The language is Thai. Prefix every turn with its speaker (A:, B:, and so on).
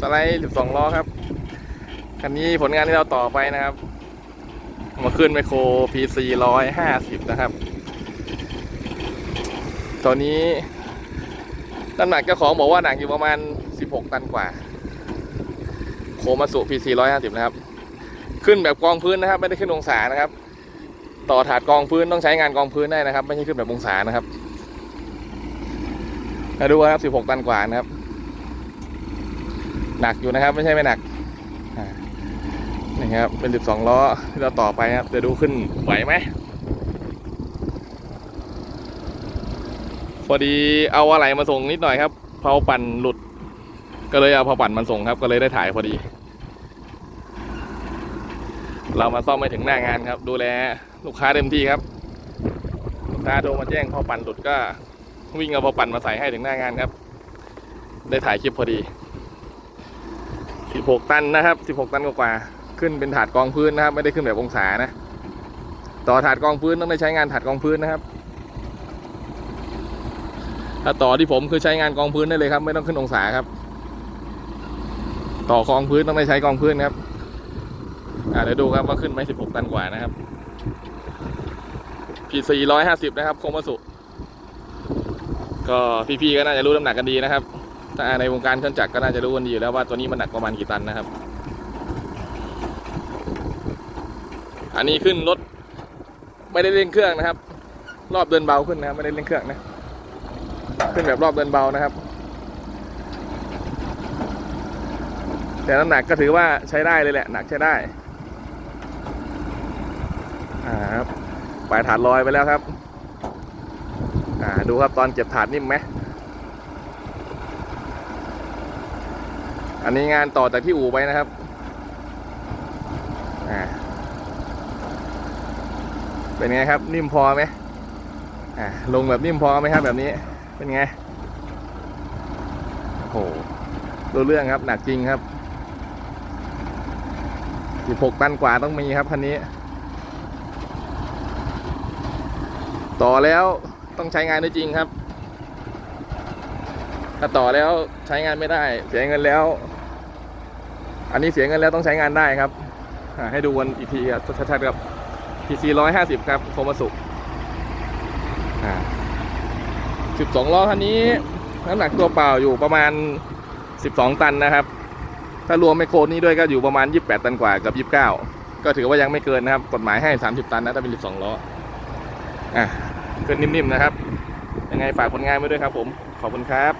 A: สไลด์12ล้อครับ คันนี้ผลงานที่เราต่อไปนะครับ มาขึ้นไมโคร PC 150 นะครับ ตอนนี้น้ำหนักเจ้าของบอกว่าหนักอยู่ประมาณ 16 ตันกว่า โคมาสุ PC 150 นะครับ ขึ้นแบบกองพื้นนะครับ ไม่ได้ขึ้นองศานะครับ ต่อถาดกองพื้นต้องใช้งานกองพื้นได้นะครับ ไม่ใช่ขึ้นแบบองศานะครับมาดูครับ 16 ตันกว่านะครับ หนักอยู่นะครับไม่ใช่ไม่หนักนี่ครับเป็น 12 ล้อที่เราต่อไปครับจะดูขึ้นไหวไหมพอดีเอาอะไรมาส่งนิดหน่อยครับเพาปั่นหลุด ก็เลยเอาเพาปั่นมาส่งครับ ก็เลยได้ถ่ายพอดี เรามาซ่อมไม่ถึงหน้างานครับ ดูแลลูกค้าเต็มที่ครับลูกค้าโทรมาแจ้งเพาปั่นหลุดก็วิ่งเอาเพาปั่นมาใส่ให้ถึงหน้างานครับ ได้ถ่ายคลิปพอดี 16 ตันนะครับ 16 ตันกว่าขึ้นเป็นถาดกองพื้นนะครับ ไม่ได้ขึ้นแบบองศานะ ต่อถาดกองพื้นต้องได้ใช้งานถาดกองพื้นนะครับ ถ้าต่อที่ผมคือใช้งานกองพื้นได้เลยครับ ไม่ต้องขึ้นองศาครับ ต่อกองพื้นต้องได้ใช้กองพื้นครับอ่าเดี๋ยวดูครับว่าขึ้นไหม16 ตันกว่านะครับ PC 150 นะครับโคมาสุก็พี่ๆก็น่าจะรู้น้ำหนักกันดีนะครับ ถ้าในวงการเครื่องจักรก็น่าจะรู้กันดีอยู่แล้วว่าตัวนี้มันหนักประมาณกี่ตันนะครับ อันนี้ขึ้นรถไม่ได้เร่งเครื่องนะครับ รอบเดินเบาขึ้นนะครับไม่ได้เร่งเครื่องนะ ขึ้นแบบรอบเดินเบานะครับ แต่น้ำหนักก็ถือว่าใช้ได้เลยแหละ หนักใช้ได้อ่าครับปลายถาดลอยไปแล้วครับ อ่าดูครับตอนเก็บถาดนิ่มไหม อันนี้งานต่อจากที่อู่ไปนะครับเป็นไงครับ นิ่มพอไหมลงแบบนิ่มพอไหมครับแบบนี้ เป็นไงโอ้โหดูเรื่องครับ หนักจริงครับ16ตันกว่าต้องมีครับคันนี้ ต่อแล้วต้องใช้งานได้จริงครับ ถ้าต่อแล้วใช้งานไม่ได้ เสียเงินแล้ว อันนี้เสียเงินแล้วต้องใช้งานได้ครับ ให้ดูวันอีกทีครับชัดๆครับ PC 150 ครับโคมาสุ12 ล้อคันนี้น้ำหนักตัวเปล่าอยู่ประมาณ 12 ตันนะครับ ถ้ารวมไมโครนี้ด้วยก็อยู่ประมาณ 28 ตันกว่ากับ 29 ก็ถือว่ายังไม่เกินนะครับ กฎหมายให้ 30 ตันนะถ้าเป็น 12 ล้อ อะเกินนิ่มๆนะครับ ยังไงฝากผลงานไว้ด้วยครับผม ขอบคุณครับ